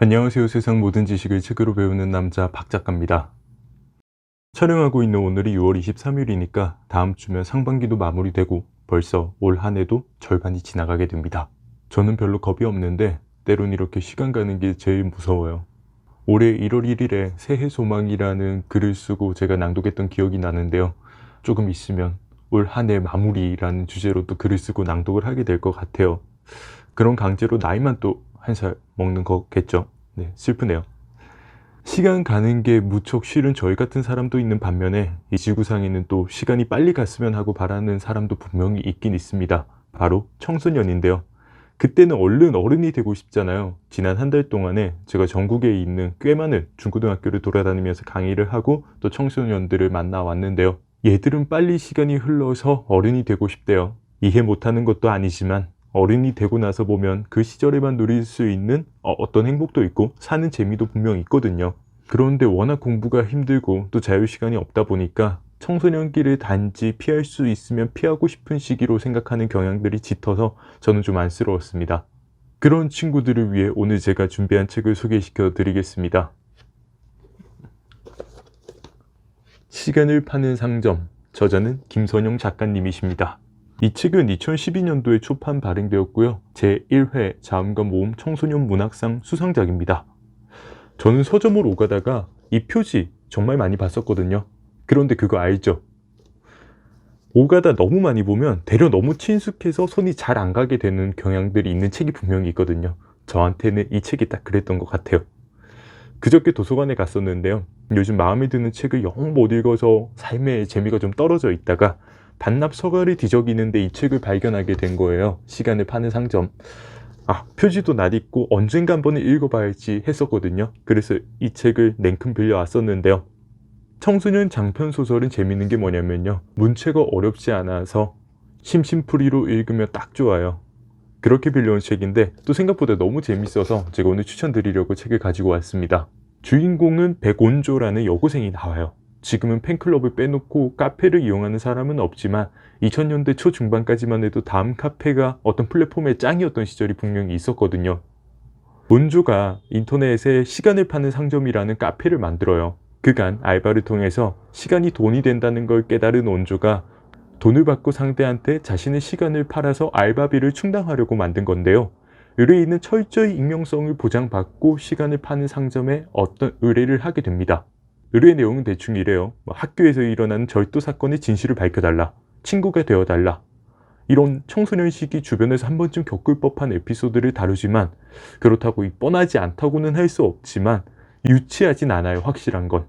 안녕하세요. 세상 모든 지식을 책으로 배우는 남자 박 작가입니다. 촬영하고 있는 오늘이 6월 23일이니까 다음 주면 상반기도 마무리되고 벌써 올 한 해도 절반이 지나가게 됩니다. 저는 별로 겁이 없는데 때론 이렇게 시간 가는 게 제일 무서워요. 올해 1월 1일에 새해 소망이라는 글을 쓰고 제가 낭독했던 기억이 나는데요. 조금 있으면 올 한 해 마무리라는 주제로 또 글을 쓰고 낭독을 하게 될 것 같아요. 그런 강제로 나이만 또 한 살 먹는 거겠죠. 네, 슬프네요. 시간 가는 게 무척 싫은 저희 같은 사람도 있는 반면에 이 지구상에는 또 시간이 빨리 갔으면 하고 바라는 사람도 분명히 있긴 있습니다. 바로 청소년인데요. 그때는 얼른 어른이 되고 싶잖아요. 지난 한 달 동안에 제가 전국에 있는 꽤 많은 중고등학교를 돌아다니면서 강의를 하고 또 청소년들을 만나 왔는데요. 얘들은 빨리 시간이 흘러서 어른이 되고 싶대요. 이해 못하는 것도 아니지만 어른이 되고 나서 보면 그 시절에만 누릴 수 있는 어, 어떤 행복도 있고 사는 재미도 분명 있거든요. 그런데 워낙 공부가 힘들고 또 자유시간이 없다 보니까 청소년기를 단지 피할 수 있으면 피하고 싶은 시기로 생각하는 경향들이 짙어서 저는 좀 안쓰러웠습니다. 그런 친구들을 위해 오늘 제가 준비한 책을 소개시켜 드리겠습니다. 시간을 파는 상점. 저자는 김선영 작가님이십니다. 이 책은 2012년도에 초판 발행되었고요. 제1회 자음과 모음 청소년 문학상 수상작입니다. 저는 서점을 오가다가 이 표지 정말 많이 봤었거든요. 그런데 그거 알죠? 오가다 너무 많이 보면 대려 너무 친숙해서 손이 잘 안 가게 되는 경향들이 있는 책이 분명히 있거든요. 저한테는 이 책이 딱 그랬던 것 같아요. 그저께 도서관에 갔었는데요. 요즘 마음에 드는 책을 영 못 읽어서 삶의 재미가 좀 떨어져 있다가 반납 서가를 뒤적이는데 이 책을 발견하게 된 거예요. 시간을 파는 상점. 아, 표지도 낯익고 언젠가 한번 읽어봐야지 했었거든요. 그래서 이 책을 냉큼 빌려왔었는데요. 청소년 장편 소설은 재밌는 게 뭐냐면요. 문체가 어렵지 않아서 심심풀이로 읽으면 딱 좋아요. 그렇게 빌려온 책인데 또 생각보다 너무 재밌어서 제가 오늘 추천드리려고 책을 가지고 왔습니다. 주인공은 백온조라는 여고생이 나와요. 지금은 팬클럽을 빼놓고 카페를 이용하는 사람은 없지만 2000년대 초중반까지만 해도 다음 카페가 어떤 플랫폼의 짱이었던 시절이 분명히 있었거든요. 온조가 인터넷에 시간을 파는 상점이라는 카페를 만들어요. 그간 알바를 통해서 시간이 돈이 된다는 걸 깨달은 온조가 돈을 받고 상대한테 자신의 시간을 팔아서 알바비를 충당하려고 만든 건데요. 의뢰인은 철저히 익명성을 보장받고 시간을 파는 상점에 어떤 의뢰를 하게 됩니다. 의뢰 내용은 대충 이래요. 뭐 학교에서 일어나는 절도 사건의 진실을 밝혀달라. 친구가 되어달라. 이런 청소년 시기 주변에서 한 번쯤 겪을 법한 에피소드를 다루지만 그렇다고 이 뻔하지 않다고는 할 수 없지만 유치하진 않아요. 확실한 건.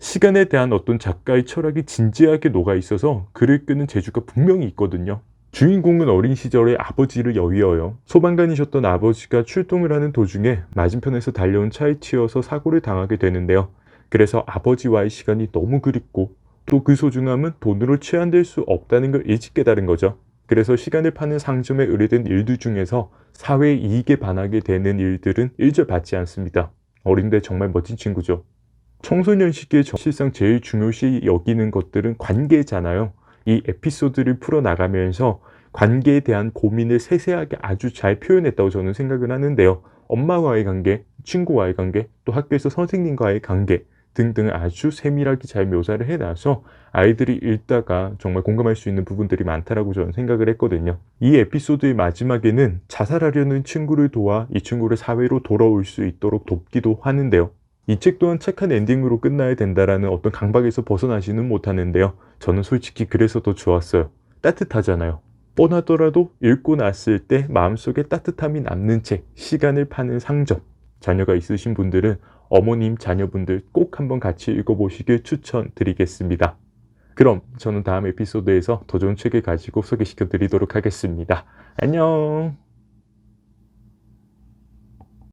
시간에 대한 어떤 작가의 철학이 진지하게 녹아 있어서 글을 끄는 재주가 분명히 있거든요. 주인공은 어린 시절에 아버지를 여의어요. 소방관이셨던 아버지가 출동을 하는 도중에 맞은편에서 달려온 차에 튀어서 사고를 당하게 되는데요. 그래서 아버지와의 시간이 너무 그립고 또 그 소중함은 돈으로 취한될 수 없다는 걸 일찍 깨달은 거죠. 그래서 시간을 파는 상점에 의뢰된 일들 중에서 사회 이익에 반하게 되는 일들은 일절 받지 않습니다. 어린데 정말 멋진 친구죠. 청소년 시기에 실상 제일 중요시 여기는 것들은 관계잖아요. 이 에피소드를 풀어나가면서 관계에 대한 고민을 세세하게 아주 잘 표현했다고 저는 생각을 하는데요. 엄마와의 관계, 친구와의 관계, 또 학교에서 선생님과의 관계, 등등을 아주 세밀하게 잘 묘사를 해놔서 아이들이 읽다가 정말 공감할 수 있는 부분들이 많다라고 저는 생각을 했거든요. 이 에피소드의 마지막에는 자살하려는 친구를 도와 이 친구를 사회로 돌아올 수 있도록 돕기도 하는데요. 이 책 또한 착한 엔딩으로 끝나야 된다라는 어떤 강박에서 벗어나지는 못하는데요. 저는 솔직히 그래서 더 좋았어요. 따뜻하잖아요. 뻔하더라도 읽고 났을 때 마음속에 따뜻함이 남는 책, 시간을 파는 상점. 자녀가 있으신 분들은 어머님, 자녀분들 꼭 한번 같이 읽어보시길 추천드리겠습니다. 그럼 저는 다음 에피소드에서 더 좋은 책을 가지고 소개시켜 드리도록 하겠습니다. 안녕!